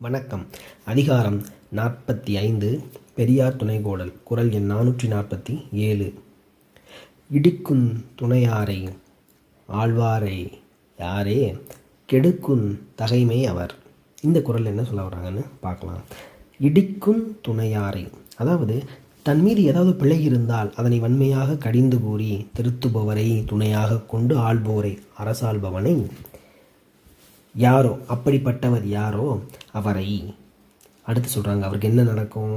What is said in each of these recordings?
வணக்கம். அதிகாரம் நாற்பத்தி ஐந்து பெரியார் துணைகோடல் குரல் எண் நானூற்றி நாற்பத்தி ஏழு. இடிக்குந் துணையாரை ஆழ்வாரை யாரே கெடுக்கும் தகைமை அவர். இந்த குரல் என்ன சொல்ல வர்றாங்கன்னு பார்க்கலாம். இடிக்கும் துணையாரை அதாவது தன் மீது ஏதாவது பிழை இருந்தால் அதனை வன்மையாக கடிந்து கூறி திருத்துபவரை துணையாக கொண்டு ஆள்போரை அரசாள்பவனை யாரோ அப்படிப்பட்டவர் யாரோ அவரை. அடுத்து சொல்கிறாங்க அவருக்கு என்ன நடக்கும்?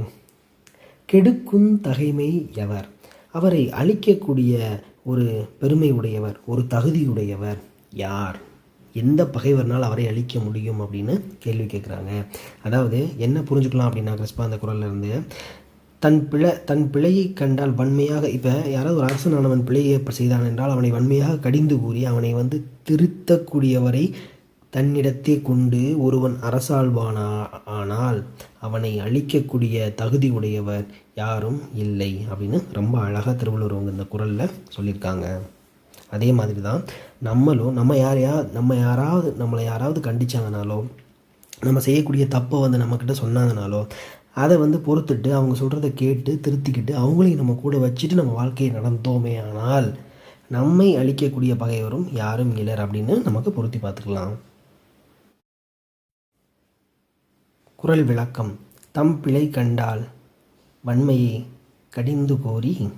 கெடுக்கும் தகைமை எவர்? அவரை அழிக்கக்கூடிய ஒரு பெருமை உடையவர் ஒரு தகுதியுடையவர் யார்? எந்த பகைவர்னால் அவரை அழிக்க முடியும் அப்படின்னு கேள்வி கேட்குறாங்க. அதாவது என்ன புரிஞ்சுக்கலாம் அப்படின்னா கிறிஸ்பா அந்த குரல்லேருந்து தன் பிழை தன் பிழையை கண்டால் வன்மையாக இப்போ யாராவது ஒரு அரசனானவன் பிழையை செய்தான் என்றால் அவனை வன்மையாக கடிந்து கூறி அவனை வந்து திருத்தக்கூடியவரை தன்னிடத்தே கொண்டு ஒருவன் அரசாள்வானா ஆனால் அவனை அழிக்கக்கூடிய தகுதி உடையவர் யாரும் இல்லை அப்படின்னு ரொம்ப அழகாக திருவள்ளுவர் அவங்க இந்த குரலில் சொல்லியிருக்காங்க. அதே மாதிரி தான் நம்மளும் நம்ம யாரையா நம்ம யாராவது நம்மளை யாராவது கண்டிச்சாங்கனாலோ நம்ம செய்யக்கூடிய தப்பை வந்து நம்மக்கிட்ட சொன்னாங்கனாலோ அதை வந்து பொறுத்துட்டு அவங்க சொல்கிறத கேட்டு திருத்திக்கிட்டு அவங்களையும் நம்ம கூட வச்சுட்டு நம்ம வாழ்க்கையை நடந்தோமே ஆனால் நம்மை அழிக்கக்கூடிய பகைவரும் யாரும் இல்லை அப்படின்னு நமக்கு பொருத்தி பார்த்துக்கலாம். குரல் விளக்கம். தம் பிழை கண்டால் வன்மையை கடிந்து கோரி.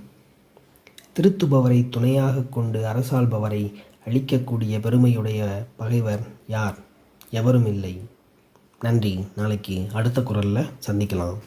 திருத்துபவரை துணையாக கொண்டு அரசாள்பவரை அழிக்கக்கூடிய பெருமையுடைய பகைவர் யார்? எவரும் இல்லை நன்றி. நாளைக்கு அடுத்த குரலில் சந்திக்கலாம்.